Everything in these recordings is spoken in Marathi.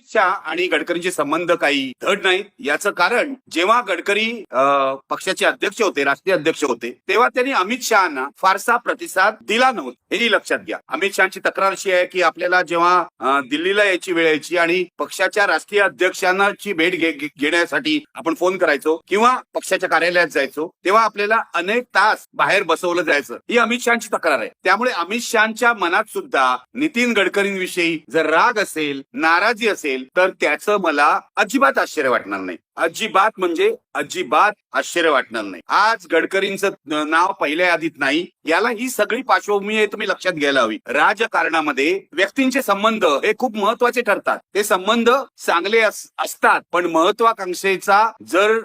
अमित शहा आणि गडकरींचे संबंध काही धड नाहीत. याचं कारण जेव्हा गडकरी अं, पक्षाचे अध्यक्ष होते राष्ट्रीय अध्यक्ष होते तेव्हा त्यांनी अमित शहाना फारसा प्रतिसाद दिला नव्हता. हेही लक्षात घ्या. अमित शहाची तक्रार अशी आहे की आपल्याला जेव्हा दिल्लीला यायची वेळ यायची आणि पक्षाच्या राष्ट्रीय अध्यक्षांची भेट घेण्यासाठी आपण फोन करायचो किंवा पक्षाच्या कार्यालयात जायचो तेव्हा आपल्याला अनेक तास बाहेर बसवलं जायचं. ही अमित शहाची तक्रार आहे. त्यामुळे अमित शहाच्या मनात सुद्धा नितीन गडकरींविषयी जर राग असेल नाराजी असेल तर त्याचं मला अजिबात आश्चर्य वाटणार नाही. अजिबात म्हणजे अजिबात आश्चर्य वाटणार नाही. आज गडकरींचं नाव पहिल्या यादीत नाही याला ही सगळी पार्श्वभूमी आहे तुम्ही लक्षात घ्यायला हवी. राजकारणामध्ये व्यक्तींचे संबंध हे खूप महत्त्वाचे ठरतात. ते संबंध चांगले असतात पण महत्वाकांक्षेचा जर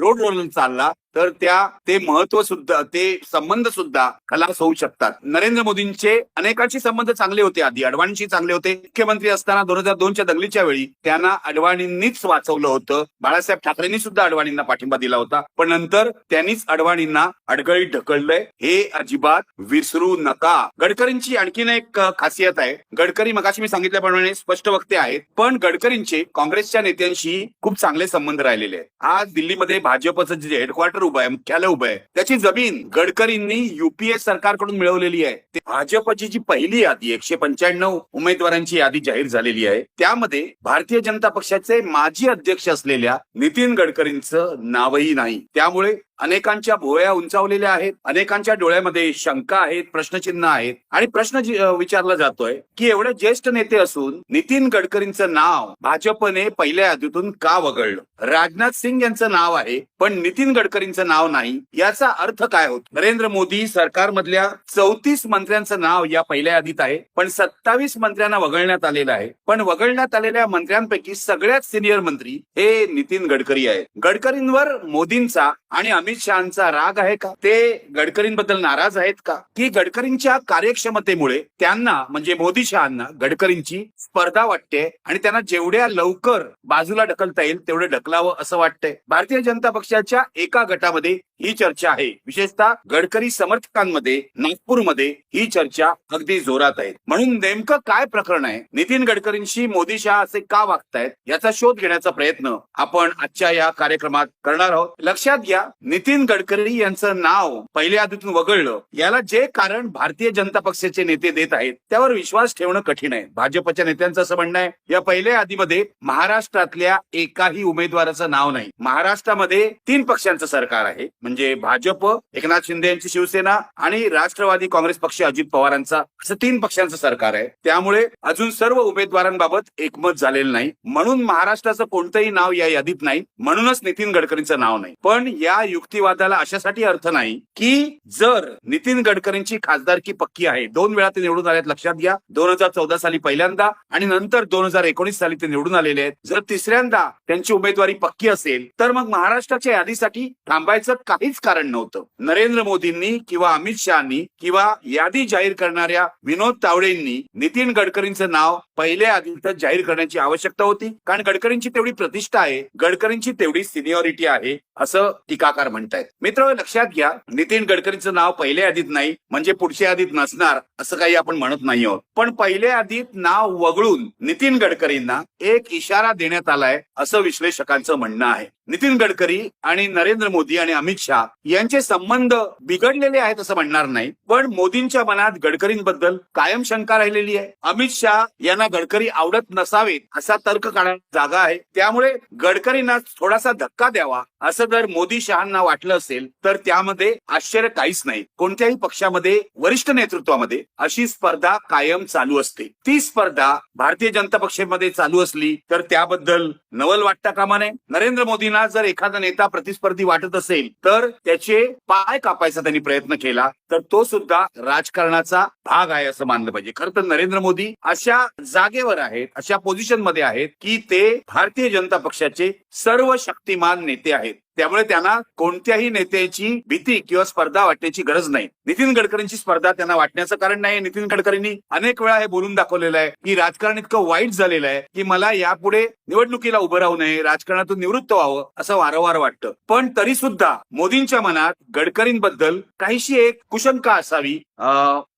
रोड रोल चालला तर त्या ते महत्त्व सुद्धा ते संबंध सुद्धा खलास होऊ शकतात. नरेंद्र मोदींचे अनेकांशी संबंध चांगले होते आधी अडवाणींशी चांगले होते. मुख्यमंत्री असताना दोन हजार दोनच्या दंगलीच्या वेळी त्यांना अडवाणींनीच वाचवलं होतं. बाळासाहेब ठाकरेंनी सुद्धा अडवाणींना पाठिंबा दिला होता. पण नंतर त्यांनीच अडवाणींना अडगळीत ढकललंय. हे अजिबात विसरू नका. गडकरींची आणखीन एक खासियत आहे. गडकरी मगाशी मी सांगितल्याप्रमाणे स्पष्ट वक्ते आहेत. पण गडकरींचे काँग्रेसच्या नेत्यांशी खूप चांगले संबंध राहिलेले आहेत. आज दिल्लीमध्ये भाजपचं जे हेडक्वार्टर उभं आहे मुख्यालय उभं आहे. त्याची जमीन गडकरींनी युपीए सरकारकडून मिळवलेली आहे. ते भाजपची जी पहिली यादी एकशे पंच्याण्णव उमेदवारांची यादी जाहीर झालेली आहे. त्यामध्ये भारतीय जनता पक्षाचे माजी अध्यक्ष असलेल्या नितीन गडकरींचं नावही नाही. त्यामुळे अनेकांच्या भोया उंचावलेल्या आहेत अनेकांच्या डोळ्यामध्ये शंका आहेत प्रश्नचिन्ह आहेत. आणि प्रश्न विचारला जातोय की एवढे ज्येष्ठ नेते असून नितीन गडकरींचं नाव भाजपने पहिल्या यादीतून का वगळलं? राजनाथ सिंग यांचं नाव आहे पण नितीन गडकरींचं नाव नाही याचा अर्थ काय होतो? नरेंद्र मोदी सरकारमधल्या चौतीस मंत्र्यांचं नाव या पहिल्या यादीत आहे पण सत्तावीस मंत्र्यांना वगळण्यात आलेलं आहे. पण वगळण्यात आलेल्या मंत्र्यांपैकी सगळ्यात सिनियर मंत्री हे नितीन गडकरी आहेत. गडकरींवर मोदींचा आणि अमित शहाचा राग आहे का? ते गडकरींबद्दल नाराज आहेत का? की गडकरींच्या कार्यक्षमतेमुळे त्यांना म्हणजे मोदी शहांना गडकरींची स्पर्धा वाटते आणि त्यांना जेवढ्या लवकर बाजूला ढकलता येईल तेवढं ढकलावं असं वाटतंय. भारतीय जनता पक्षाच्या एका गटामध्ये ही चर्चा आहे. विशेषतः गडकरी समर्थकांमध्ये नागपूरमध्ये ही चर्चा अगदी जोरात आहे. म्हणून नेमकं काय प्रकरण आहे? नितीन गडकरींशी मोदी शहा असे का वागतायत? याचा शोध घेण्याचा प्रयत्न आपण आजच्या या कार्यक्रमात करणार आहोत. लक्षात घ्या नितीन गडकरी यांचं नाव पहिल्या यादीतून वगळलं. याला जे कारण भारतीय जनता पक्षाचे नेते देत आहेत त्यावर विश्वास ठेवणं कठीण आहे. भाजपच्या नेत्यांचं असं म्हणणं आहे या पहिल्या यादीमध्ये महाराष्ट्रातल्या एकाही उमेदवाराचं नाव नाही. महाराष्ट्रामध्ये तीन पक्षांचं सरकार आहे. म्हणजे भाजप एकनाथ शिंदे यांची शिवसेना आणि राष्ट्रवादी काँग्रेस पक्ष अजित पवारांचा असं तीन पक्षांचं सरकार आहे. त्यामुळे अजून सर्व उमेदवारांबाबत एकमत झालेलं नाही. म्हणून महाराष्ट्राचं कोणतंही नाव या यादीत नाही. म्हणूनच नितीन गडकरींचं नाव नाही. पण या युक्तिवादाला अशासाठी अर्थ नाही की जर नितीन गडकरींची खासदारकी पक्की आहे दोन वेळा ते निवडून आल्यात लक्षात घ्या. दोन हजार चौदा साली पहिल्यांदा आणि नंतर दोन हजार एकोणीस साली ते निवडून आलेले आहेत. जर तिसऱ्यांदा त्यांची उमेदवारी पक्की असेल तर मग महाराष्ट्राच्या यादीसाठी थांबायचं काहीच कारण नव्हतं. नरेंद्र मोदींनी किंवा अमित शहानी किंवा यादी जाहीर करणाऱ्या विनोद तावडेंनी नितीन गडकरींचं नाव पहिल्या यादीतच जाहीर करण्याची आवश्यकता होती. कारण गडकरींची तेवढी प्रतिष्ठा आहे गडकरींची तेवढी सिनियॉरिटी आहे असं टीकाकार म्हणतायत. मित्र लक्षात घ्या नितीन गडकरींचं नाव पहिल्या यादीत नाही म्हणजे पुढच्या यादीत नसणार असं काही आपण म्हणत नाही आहोत. पण पहिल्या यादीत नाव वगळून नितीन गडकरींना एक इशारा देण्यात आलाय असं विश्लेषकांचं म्हणणं आहे. नितीन गडकरी आणि नरेंद्र मोदी आणि अमित शहा यांचे संबंध बिघडलेले आहेत असं म्हणणार नाही पण मोदींच्या मनात गडकरींबद्दल कायम शंका राहिलेली आहे. अमित शहा यांना गडकरी आवडत नसावेत असा तर्क काढायला जागा आहे. त्यामुळे गडकरींना थोडासा धक्का द्यावा असं जर मोदी शहांना वाटलं असेल तर त्यामध्ये आश्चर्य काहीच नाही. कोणत्याही पक्षामध्ये वरिष्ठ नेतृत्वामध्ये अशी स्पर्धा कायम चालू असते. ती स्पर्धा भारतीय जनता पक्षामध्ये चालू असली तर त्याबद्दल नवल वाटता कामा नये नरेंद्र मोदींना जर एखादा नेता प्रतिस्पर्धी वाटत असेल तर त्याचे पाय कापायचा त्यांनी प्रयत्न केला तर तो सुद्धा राजकारणाचा भाग आहे असं मानलं पाहिजे. खरं तर नरेंद्र मोदी अशा जागेवर आहेत अशा पोझिशनमध्ये आहेत की ते भारतीय जनता पक्षाचे सर्व शक्तिमान नेते आहेत. त्यामुळे त्यांना कोणत्याही नेत्याची भीती किंवा स्पर्धा वाटण्याची गरज नाही. नितीन गडकरींची स्पर्धा त्यांना वाटण्याचं कारण नाही. नितीन गडकरींनी अनेक वेळा हे बोलून दाखवलेलं आहे की राजकारण इतकं वाईट झालेलं आहे की मला यापुढे निवडणुकीला उभं राहू नये राजकारणातून निवृत्त व्हावं असं वारंवार वाटतं. पण तरी सुद्धा मोदींच्या मनात गडकरींबद्दल काहीशी एक कुशंका असावी.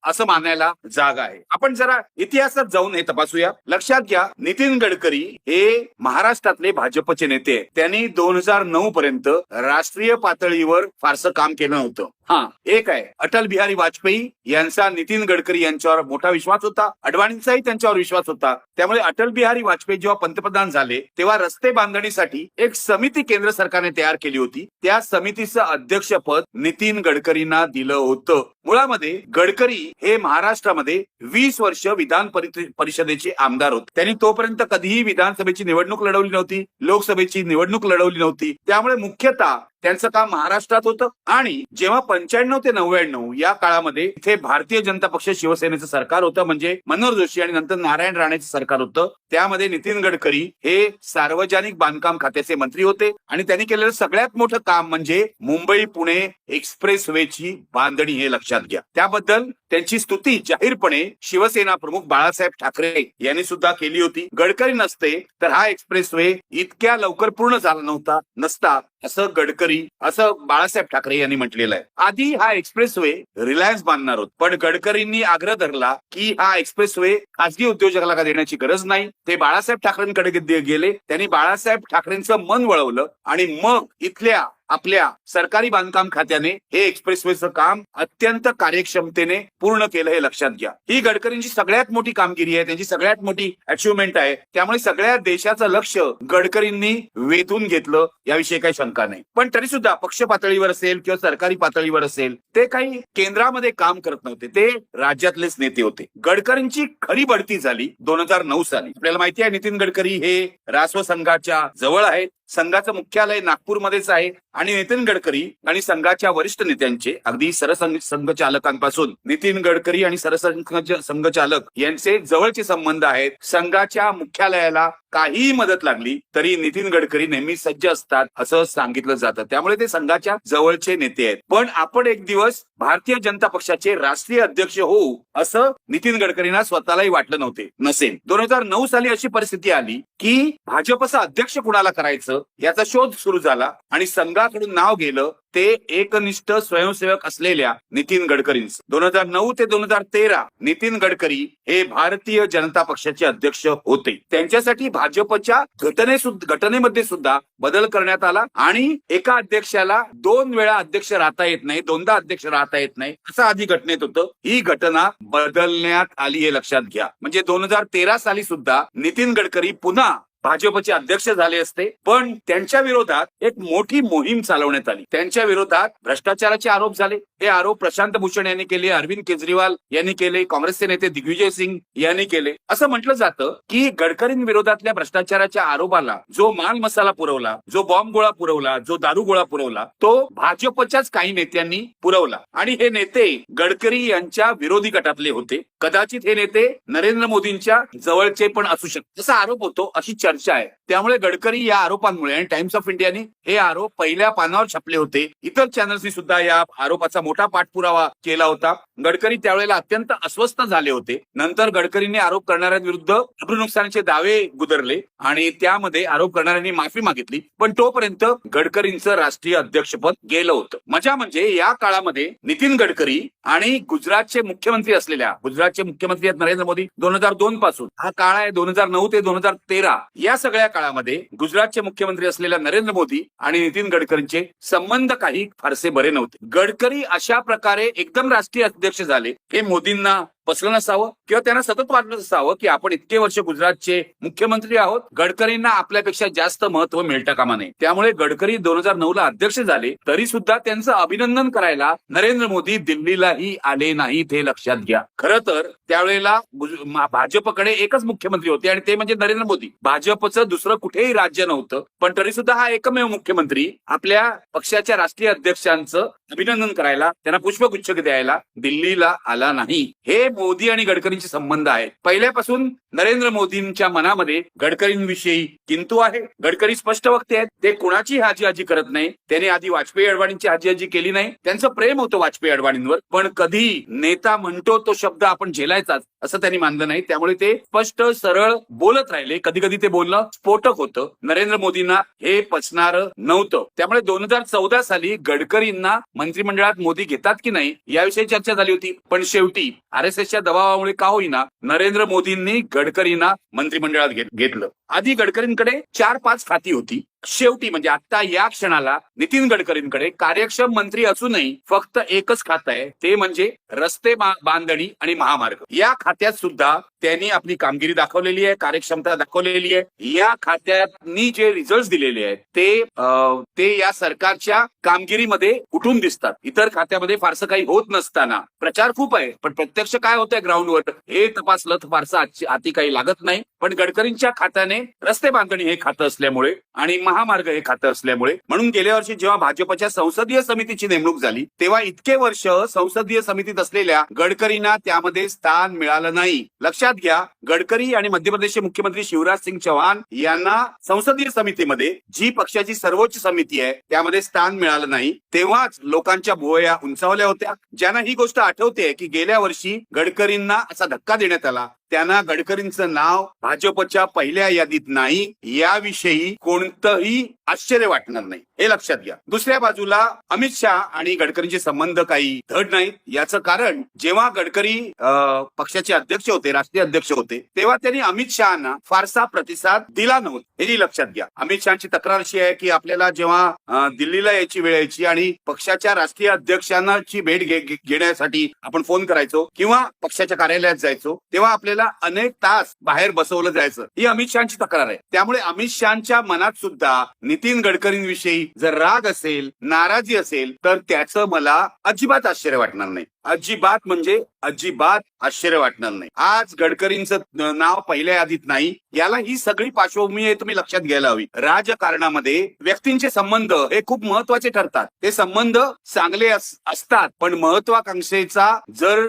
असं मानायला जागा आहे. आपण जरा इतिहासात जाऊन हे तपासूया. लक्षात घ्या नितीन गडकरी हे महाराष्ट्रातले भाजपचे नेते त्यांनी दोन हजार नऊ पर्यंत राष्ट्रीय पातळीवर फारसं काम केलं नव्हतं. हा एक आहे. अटल बिहारी वाजपेयी यांचा नितीन गडकरी यांच्यावर मोठा विश्वास होता. अडवाणींचाही त्यांच्यावर विश्वास होता. त्यामुळे अटल बिहारी वाजपेयी जेव्हा पंतप्रधान झाले तेव्हा रस्ते बांधणीसाठी एक समिती केंद्र सरकारने तयार केली होती. त्या समितीचं अध्यक्षपद नितीन गडकरींना दिलं होतं. मुळामध्ये गडकरी हे महाराष्ट्रामध्ये वीस वर्ष विधान परिषदेचे आमदार होते. त्यांनी तोपर्यंत कधीही विधानसभेची निवडणूक लढवली नव्हती. लोकसभेची निवडणूक लढवली नव्हती. त्यामुळे मुख्यतः त्यांचं काम महाराष्ट्रात होतं. आणि जेव्हा पंच्याण्णव ते नव्याण्णव या काळामध्ये इथे भारतीय जनता पक्ष शिवसेनेचं सरकार होतं म्हणजे मनोहर जोशी आणि नंतर नारायण राणेचं सरकार होतं त्यामध्ये नितीन गडकरी हे सार्वजनिक बांधकाम खात्याचे मंत्री होते. आणि त्यांनी केलेलं सगळ्यात मोठं काम म्हणजे मुंबई पुणे एक्सप्रेस वेची बांधणी हे लक्षात घ्या. त्याबद्दल त्यांची स्तुती जाहीरपणे शिवसेना प्रमुख बाळासाहेब ठाकरे यांनी सुद्धा केली होती. गडकरी नसते तर हा एक्सप्रेस वे इतक्या लवकर पूर्ण झाला नव्हता नसता असं गडकरी असं बाळासाहेब ठाकरे यांनी म्हटलेलं आहे. आधी हा एक्सप्रेस वे रिलायन्स बांधणार होत पण गडकरींनी आग्रह धरला की हा एक्सप्रेस वे खासगी उद्योजकाला का देण्याची गरज नाही. ते बाळासाहेब ठाकरेंकडे गेले त्यांनी बाळासाहेब ठाकरेंचं मन वळवलं आणि मग इथल्या आपल्या सरकारी बांधकाम खात्याने हे एक्सप्रेसवेचं काम अत्यंत कार्यक्षमतेने पूर्ण केलं हे लक्षात घ्या. ही गडकरींची सगळ्यात मोठी कामगिरी आहे त्यांची सगळ्यात मोठी अचिव्हमेंट आहे. त्यामुळे सगळ्या देशाचं लक्ष गडकरींनी वेधून घेतलं याविषयी काही शंका नाही. पण तरी सुद्धा पक्ष पातळीवर असेल किंवा सरकारी पातळीवर असेल ते काही केंद्रामध्ये काम करत नव्हते. ते राज्यातलेच नेते होते. गडकरींची खरी बढती झाली दोन हजार नऊ साली. आपल्याला माहिती आहे नितीन गडकरी हे रासव संघाच्या जवळ आहेत. संघाचं मुख्यालय नागपूरमध्येच आहे. आणि नितीन गडकरी आणि संघाच्या वरिष्ठ नेत्यांचे अगदी सरसंघ संघचालकांपासून नितीन गडकरी आणि सरसंघ संघचालक यांचे जवळचे संबंध आहेत. संघाच्या मुख्यालयाला काहीही मदत लागली तरी नितीन गडकरी नेहमी सज्ज असतात असं सांगितलं जातं. त्यामुळे ते संघाच्या जवळचे नेते आहेत. पण आपण एक दिवस भारतीय जनता पक्षाचे राष्ट्रीय अध्यक्ष होऊ असं नितीन गडकरींना स्वतःलाही वाटलं नव्हते नसेल. दोन हजार नऊ साली अशी परिस्थिती आली की भाजपचा अध्यक्ष कुणाला करायचं याचा शोध सुरू झाला आणि संघाकडून नाव गेलं ते एकनिष्ठ स्वयंसेवक असलेल्या नितीन गडकरींच दोन हजार नऊ ते दोन हजार तेरा नितीन गडकरी हे भारतीय जनता पक्षाचे अध्यक्ष होते. त्यांच्यासाठी भाजपच्या घटने घटनेमध्ये सुद्धा बदल करण्यात आला आणि एका अध्यक्षाला दोन वेळा अध्यक्ष राहता येत नाही दोनदा अध्यक्ष राहता येत नाही असं आधी घटनेत होतं. ही घटना बदलण्यात आली हे लक्षात घ्या. म्हणजे दोन हजार तेरा साली सुद्धा नितीन गडकरी पुन्हा भाजपचे अध्यक्ष झाले असते पण त्यांच्या विरोधात एक मोठी मोहीम चालवण्यात आली. त्यांच्या विरोधात भ्रष्टाचाराचे आरोप झाले. हे आरोप प्रशांत भूषण यांनी केले अरविंद केजरीवाल यांनी केले काँग्रेसचे नेते दिग्विजय सिंग यांनी केले. असं म्हटलं जातं की गडकरींविरोधातल्या भ्रष्टाचाराच्या आरोपाला जो माल मसाला पुरवला जो बॉम्ब गोळा पुरवला जो दारू गोळा पुरवला तो भाजपच्याच काही नेत्यांनी पुरवला. आणि हे नेते गडकरी यांच्या विरोधी गटातले होते. कदाचित हे नेते नरेंद्र मोदींच्या जवळचे पण असू शकतात. असा आरोप होतो अशी चर्चा आहे. त्यामुळे गडकरी या आरोपांमुळे आणि टाइम्स ऑफ इंडियाने हे आरोप पहिल्या पानावर छापले होते. इतर चॅनल्सनी सुद्धा या आरोपाचा मोठा पाठपुरावा केला होता. गडकरी त्यावेळेला अत्यंत अस्वस्थ झाले होते. नंतर गडकरींनी आरोप करणाऱ्यांविरुद्ध अब्रू नुकसानीचे दावे गुदरले आणि त्यामध्ये आरोप करणाऱ्यांनी माफी मागितली. पण तोपर्यंत गडकरींचं राष्ट्रीय अध्यक्षपद गेलं होतं. मजा म्हणजे या काळामध्ये नितीन गडकरी आणि गुजरातचे मुख्यमंत्री असलेल्या गुजरातचे मुख्यमंत्री आहेत नरेंद्र मोदी दोन हजार दोन पासून. हा काळ आहे दोन हजार नऊ ते दोन हजार तेरा. या सगळ्या काळामध्ये गुजरातचे मुख्यमंत्री असलेल्या नरेंद्र मोदी आणि नितीन गडकरींचे संबंध काही फारसे बरे नव्हते. गडकरी अशा प्रकारे एकदम राष्ट्रीय अध्यक्ष झाले. हे मोदींना पसलं नसावं किंवा त्यांना सतत वाटत असावं की आपण इतके वर्ष गुजरातचे मुख्यमंत्री आहोत गडकरींना आपल्यापेक्षा जास्त महत्त्व मिळतं कामा नये. त्यामुळे गडकरी दोन हजार नऊ ला अध्यक्ष झाले तरी सुद्धा त्यांचं अभिनंदन करायला नरेंद्र मोदी दिल्लीलाही आले नाहीत हे लक्षात घ्या. खरं तर त्यावेळेला भाजपकडे एकच मुख्यमंत्री होते आणि ते म्हणजे नरेंद्र मोदी. भाजपचं दुसरं कुठेही राज्य नव्हतं पण तरी सुद्धा हा एकमेव मुख्यमंत्री आपल्या पक्षाच्या राष्ट्रीय अध्यक्षांचं अभिनंदन करायला त्यांना पुष्पगुच्छ द्यायला दिल्लीला आला नाही. हे मोदी आणि गडकरींचे संबंध आहेत. पहिल्यापासून नरेंद्र मोदींच्या मनामध्ये गडकरींविषयी किंतु आहे. गडकरी स्पष्ट वक्ते आहेत. ते कुणाची हाजी हाजी करत नाही. त्याने आधी वाजपेयी अडवाणींची हाजी हाजी केली नाही. त्यांचं प्रेम होतं वाजपेयी अडवाणींवर. पण कधी नेता म्हणतो तो शब्द आपण झेलायचाच असं त्यांनी मानलं नाही. त्यामुळे ते स्पष्ट सरळ बोलत राहिले. कधी कधी ते बोलणं स्फोटक होतं. नरेंद्र मोदींना हे पचणार नव्हतं. त्यामुळे दोन हजार चौदा साली गडकरींना मंत्रिमंडळात मोदी घेतात की नाही याविषयी चर्चा झाली होती. पण शेवटी आर एस काँग्रेसच्या दबावामुळे का होईना नरेंद्र मोदींनी गडकरींना मंत्रिमंडळात घेतलं. आधी गडकरींकडे चार पाच खाती होती. शेवटी म्हणजे आता या क्षणाला नितीन गडकरींकडे कार्यक्षम मंत्री असूनही फक्त एकच खातं आहे. ते म्हणजे रस्ते बांधणी आणि महामार्ग. या खात्यात सुद्धा त्यांनी आपली कामगिरी दाखवलेली आहे कार्यक्षमता दाखवलेली आहे. या खात्यातनी जे रिझल्ट दिलेले आहेत ते ते या सरकारच्या कामगिरीमध्ये उठून दिसतात. इतर खात्यामध्ये फारसं काही होत नसताना. प्रचार खूप आहे पण प्रत्यक्ष काय होतंय ग्राउंडवर हे तपासलं तर फारसं आजची- हाती काही लागत नाही. पण गडकरींच्या खात्याने रस्ते बांधणी हे खातं असल्यामुळे आणि महामार्ग हे खातं असल्यामुळे. म्हणून गेल्या वर्षी जेव्हा भाजपच्या संसदीय समितीची नेमणूक झाली तेव्हा इतके वर्ष संसदीय समितीत असलेल्या गडकरींना त्यामध्ये स्थान मिळालं नाही. लक्षात घ्या गडकरी आणि मध्य प्रदेशचे मुख्यमंत्री शिवराज सिंग चौहान यांना संसदीय समितीमध्ये जी पक्षाची सर्वोच्च समिती आहे त्यामध्ये स्थान मिळालं नाही. तेव्हाच लोकांच्या भुवया उंचावल्या होत्या. ज्यांना ही गोष्ट आठवते की गेल्या वर्षी गडकरींना असा धक्का देण्यात आला त्यांना गडकरींचं नाव भाजपच्या पहिल्या यादीत नाही. याविषयी कोणतंही आश्चर्य वाटणार नाही. हे लक्षात घ्या. दुसऱ्या बाजूला अमित शहा आणि गडकरींचे संबंध काही धड नाहीत. याचं कारण जेव्हा गडकरी पक्षाचे अध्यक्ष होते राष्ट्रीय अध्यक्ष होते तेव्हा त्यांनी अमित शहाना फारसा प्रतिसाद दिला नव्हता. हेही लक्षात घ्या. अमित शहाची तक्रार अशी आहे की आपल्याला जेव्हा दिल्लीला यायची वेळ यायची आणि पक्षाच्या राष्ट्रीय अध्यक्षांची भेट घेण्यासाठी आपण फोन करायचो किंवा पक्षाच्या कार्यालयात जायचो तेव्हा आपल्याला अनेक तास बाहेर बसवलं जायचं. ही अमित शहाची तक्रार आहे. त्यामुळे अमित शहाच्या मनात सुद्धा नितीन गडकरींविषयी जर राग असेल नाराजी असेल तर त्याचं मला अजिबात आश्चर्य वाटणार नाही. अजिबात म्हणजे अजिबात आश्चर्य वाटणार नाही. आज गडकरींचं नाव पहिल्या यादीत नाही याला ही सगळी पार्श्वभूमी आहे तुम्ही लक्षात घ्यायला हवी. राजकारणामध्ये व्यक्तींचे संबंध हे खूप महत्त्वाचे ठरतात. ते संबंध चांगले असतात पण महत्वाकांक्षेचा जर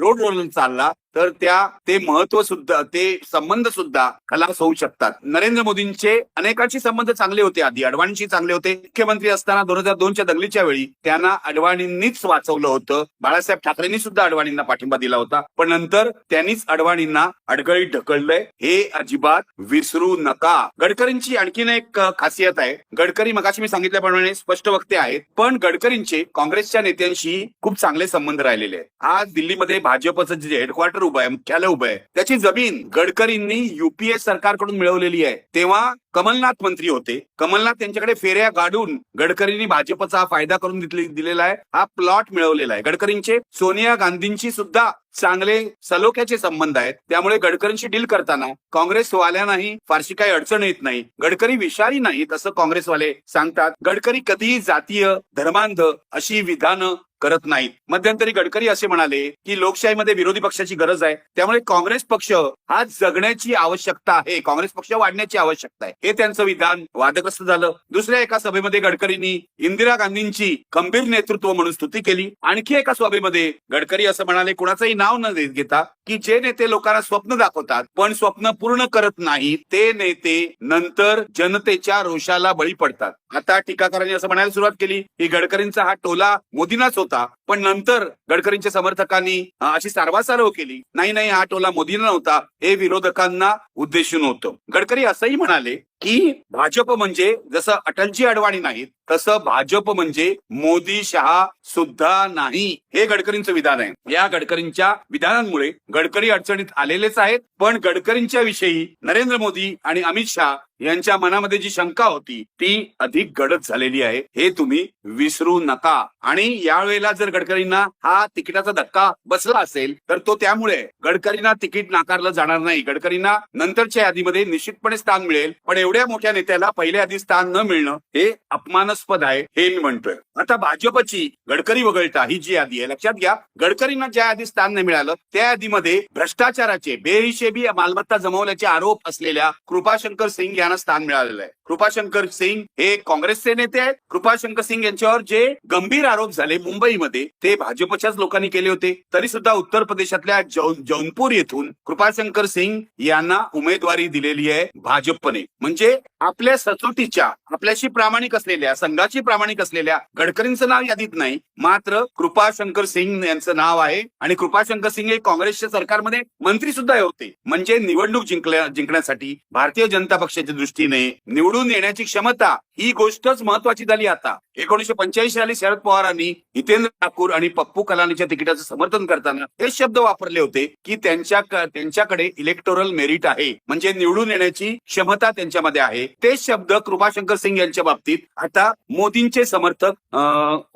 रोड रोल चालला तर त्या ते महत्त्व सुद्धा ते संबंध सुद्धा खलास होऊ शकतात. नरेंद्र मोदींचे अनेकांशी संबंध चांगले होते आधी अडवाणींशी चांगले होते. मुख्यमंत्री असताना दोन हजार दोनच्या दंगलीच्या वेळी त्यांना अडवाणींनीच वाचवलं होतं. बाळासाहेब ठाकरेंनी सुद्धा अडवाणींना पाठिंबा दिला होता. पण नंतर त्यांनीच अडवाणींना अडगळीत ढकललंय. हे अजिबात विसरू नका. गडकरींची आणखीन एक खासियत आहे. गडकरी मगाशी मी सांगितल्याप्रमाणे स्पष्ट वक्ते आहेत. पण गडकरींचे काँग्रेसच्या नेत्यांशी खूप चांगले संबंध राहिलेले आहेत. आज दिल्लीमध्ये भाजपचं जे हेडक्वार्टर उभं आहे मुख्यालय उभं आहे. त्याची जमीन गडकरींनी युपीए सरकारकडून मिळवलेली आहे. तेव्हा कमलनाथ मंत्री होते. कमलनाथ त्यांच्याकडे फेऱ्या गाडून गडकरींनी भाजपचा हा फायदा करून दिलेला आहे. हा प्लॉट मिळवलेला आहे. गडकरींचे सोनिया गांधींची सुद्धा चांगले सलोख्याचे संबंध आहेत. त्यामुळे गडकरींशी डील करताना काँग्रेसवाल्यांनाही फारशी काही अडचण येत नाही. गडकरी विषारी नाहीत असं काँग्रेसवाले सांगतात. गडकरी कधीही जातीय धर्मांध अशी विधानं करत नाहीत. मध्यंतरी गडकरी असे म्हणाले की लोकशाहीमध्ये विरोधी पक्षाची गरज आहे. त्यामुळे काँग्रेस पक्ष हा जगण्याची आवश्यकता आहे. काँग्रेस पक्ष वाढण्याची आवश्यकता आहे. हे त्यांचं विधान वादग्रस्त झालं. दुसऱ्या एका सभेमध्ये गडकरींनी इंदिरा गांधींची खंबीर नेतृत्व म्हणून स्तुती केली. आणखी एका सभेमध्ये गडकरी असं म्हणाले कुणाचंही नाव न देत घेता की जे नेते लोकांना स्वप्न दाखवतात पण स्वप्न पूर्ण करत नाही ते नेते नंतर जनतेच्या रोषाला बळी पडतात. आता टीकाकारांनी असं म्हणायला सुरुवात केली की गडकरींचा हा टोला मोदींनाच होता. पण नंतर गडकरींच्या समर्थकांनी अशी सारवासारव केली. नाही नाही हा टोला मोदींना नव्हता. हे विरोधकांना उद्देशून होतं. गडकरी असंही म्हणाले की भाजप म्हणजे जसं अटलजी अडवाणी नाहीत तसं भाजप म्हणजे मोदी शहा सुद्धा नाही. हे गडकरींचं विधान आहे. या गडकरींच्या विधानांमुळे गडकरी अडचणीत आलेलेच आहेत. पण गडकरींच्या विषयी नरेंद्र मोदी आणि अमित शहा यांच्या मनामध्ये जी शंका होती ती अधिक गडद झालेली आहे. हे तुम्ही विसरू नका. आणि यावेळेला जर गडकरींना हा तिकिटाचा धक्का बसला असेल तर तो त्यामुळे गडकरींना तिकीट नाकारलं जाणार नाही. गडकरींना नंतरच्या यादीमध्ये निश्चितपणे स्थान मिळेल. पण एवढ्या मोठ्या नेत्याला पहिल्या आधी स्थान न मिळणं हे अपमानास्पद आहे हे मी म्हणतोय. आता भाजपची गडकरी वगळता ही जी यादी आहे लक्षात घ्या गडकरींना ज्या यादी स्थान नाही मिळालं त्या यादीमध्ये भ्रष्टाचाराचे बेहिशेबी मालमत्ता जमवल्याचे आरोप असलेल्या कृपाशंकर सिंग यांना स्थान मिळालेलं आहे. कृपाशंकर सिंग हे काँग्रेसचे नेते आहेत. कृपाशंकर सिंग यांच्यावर जे गंभीर आरोप झाले मुंबईमध्ये ते भाजपच्याच लोकांनी केले होते. तरी सुद्धा उत्तर प्रदेशातल्या जौनपूर येथून कृपाशंकर सिंग यांना उमेदवारी दिलेली आहे भाजपने. म्हणजे आपल्या सचोटीच्या आपल्याशी प्रामाणिक असलेल्या संघाची प्रामाणिक असलेल्या गडकरींचं नाव यादीत नाही मात्र कृपाशंकर सिंग यांचं नाव आहे. आणि कृपाशंकर सिंग हे काँग्रेसच्या सरकारमध्ये मंत्री सुद्धा होते. म्हणजे निवडणूक जिंकल्या जिंकण्यासाठी भारतीय जनता पक्षाच्या दृष्टीने निवडून येण्याची क्षमता ही गोष्टच महत्वाची झाली आता. एकोणीशे पंच्याऐंशी साली शरद पवारांनी हितेंद्र ठाकूर आणि पप्पू कलानीच्या तिकिटाचं समर्थन करताना हे शब्द वापरले होते की त्यांच्या त्यांच्याकडे इलेक्टोरल मेरिट आहे. म्हणजे निवडून येण्याची क्षमता त्यांच्यामध्ये आहे. ते शब्द कृपाशंकर सिंग यांच्या बाबतीत आता मोदींचे समर्थक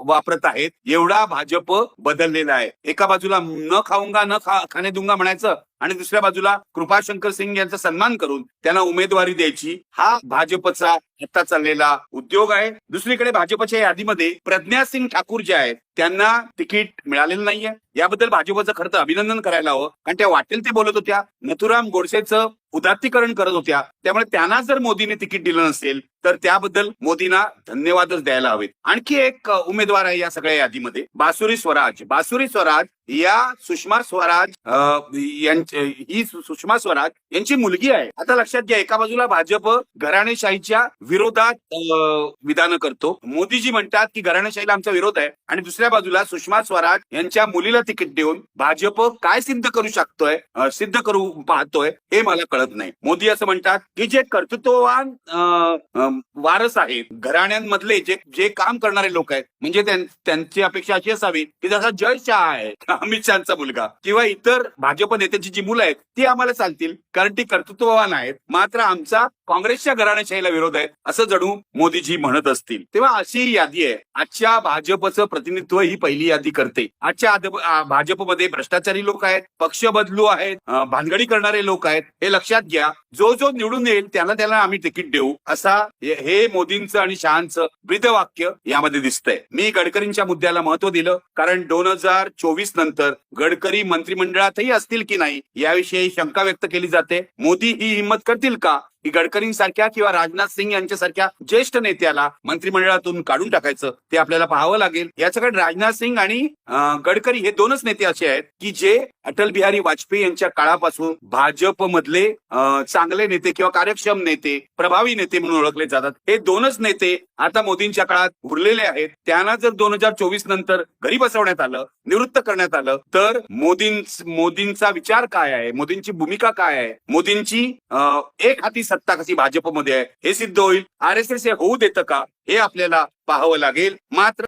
वापरत आहेत. एवढा भाजप बदललेला आहे. एका बाजूला न खाऊंगा न खा खाणे दुंगा म्हणायचं आणि दुसऱ्या बाजूला कृपाशंकर सिंग यांचा सन्मान करून त्यांना उमेदवारी द्यायची. हा भाजपचा आता चाललेला उद्योग आहे. दुसरीकडे भाजपच्या यादीमध्ये प्रज्ञा सिंग ठाकूर जे आहेत त्यांना तिकीट मिळालेलं नाहीये. याबद्दल भाजपचं खरं तर अभिनंदन करायला हवं. कारण त्या वाटेल ते बोलत होत्या. नथुराम गोडसेचं उदात्तीकरण करत होत्या. त्यामुळे त्यांना जर मोदीने तिकीट दिलं नसेल तर त्याबद्दल मोदींना धन्यवादच द्यायला हवेत. आणखी एक उमेदवार आहे या सगळ्या यादीमध्ये. बासुरी स्वराज. बासुरी स्वराज या सुषमा स्वराज ही सुषमा स्वराज यांची मुलगी आहे. आता लक्षात घ्या एका बाजूला भाजप घराणेशाहीच्या विरोधात विधानं करतो. मोदीजी म्हणतात की घराणेशाहीला आमचा विरोध आहे. आणि दुसऱ्या बाजूला सुषमा स्वराज यांच्या मुलीला तिकीट देऊन भाजप काय सिद्ध करू शकतोय सिद्ध करू पाहतोय हे मला कळत नाही. मोदी असं म्हणतात की जे कर्तृत्ववान वारस आहेत घराण्यांमधले जे जे काम करणारे लोक आहेत म्हणजे त्यांची अपेक्षा अशी असावी की जसा जय शहा आहे अमित शहाचा मुलगा किंवा इतर भाजप नेत्यांची जी मुलं आहेत ती आम्हाला चालतील कारण ती कर्तृत्ववान आहेत. मात्र आमचा काँग्रेसच्या घराण्याशाहीला विरोध आहे असं जणू मोदीजी म्हणत असतील. तेव्हा अशी यादी आहे. आजच्या भाजपचं प्रतिनिधित्व ही पहिली यादी करते. आजच्या भाजपमध्ये भ्रष्टाचारी लोक आहेत पक्ष बदलू आहेत भानगडी करणारे लोक आहेत हे लक्षात घ्या. जो जो निवडून येईल त्याला त्याला आम्ही तिकीट देऊ. असा हे- मोदींचं आणि शहांचं ब्रीदवाक्य यामध्ये दिसतंय. मी गडकरींच्या मुद्द्याला महत्त्व दिलं कारण दोन हजार चोवीस नंतर गडकरी मंत्रिमंडळातही असतील की नाही याविषयी शंका व्यक्त केली जाते. मोदी ही हिंमत करतील का? की गडकरींसारख्या किंवा राजनाथ सिंग यांच्यासारख्या ज्येष्ठ नेत्याला मंत्रिमंडळातून काढून टाकायचं ते आपल्याला पाहावं लागेल. याच्याकडे राजनाथ सिंग आणि गडकरी हे दोनच नेते असे आहेत की जे अटल बिहारी वाजपेयी यांच्या काळापासून भाजप मधले चांगले नेते किंवा कार्यक्षम नेते प्रभावी नेते म्हणून ओळखले जातात. हे दोनच नेते आता मोदींच्या काळात उरलेले आहेत. त्यांना जर दोन हजार चोवीस नंतर घरी बसवण्यात आलं निवृत्त करण्यात आलं तर मोदीं मोदींचा विचार काय आहे? मोदींची भूमिका काय आहे? मोदींची एक हाती सत्ता कशी भाजपमध्ये आहे हे सिद्ध होईल. आर एस एस हे होऊ देतं का? हे आपल्याला पाहावं लागेल. मात्र